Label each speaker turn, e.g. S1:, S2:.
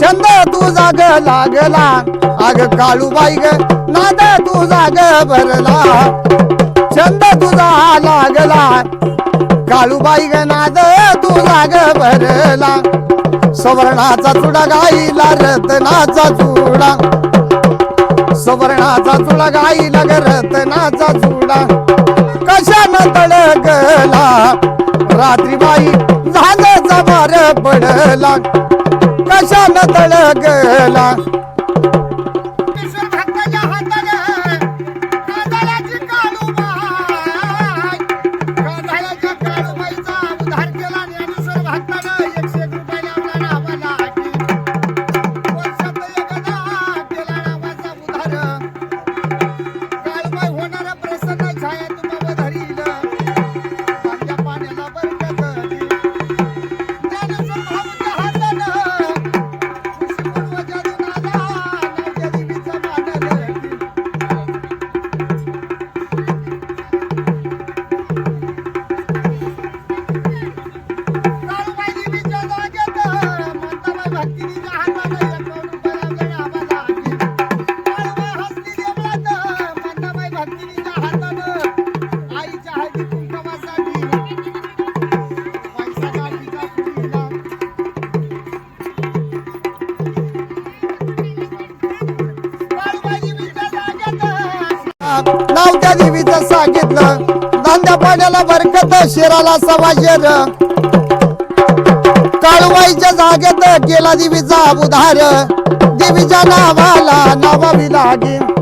S1: छंद तुझा ग लागला. अग काळूबाई ग नाद तुझा ग भरला. छंद तुझा लागला. काळूबाई ग नाद तुझा ग भरला. सवर्णाचा चुडा गाईला रत्नाचा चुडा. सवर्णाचा चुडा गाईला ग रत्नाचा चुडा. कशानं तळगला रात्रीबाई झाल्याचा मार पडला. कशानं तळगला नाव त्या देवीचं सांगितलं. धांद्या पाण्याला बरकत शिराला सवा शेर. काळूबाईच्या जागेत केला देवीचा उधार. देवीच्या नावाला नावा लागेल.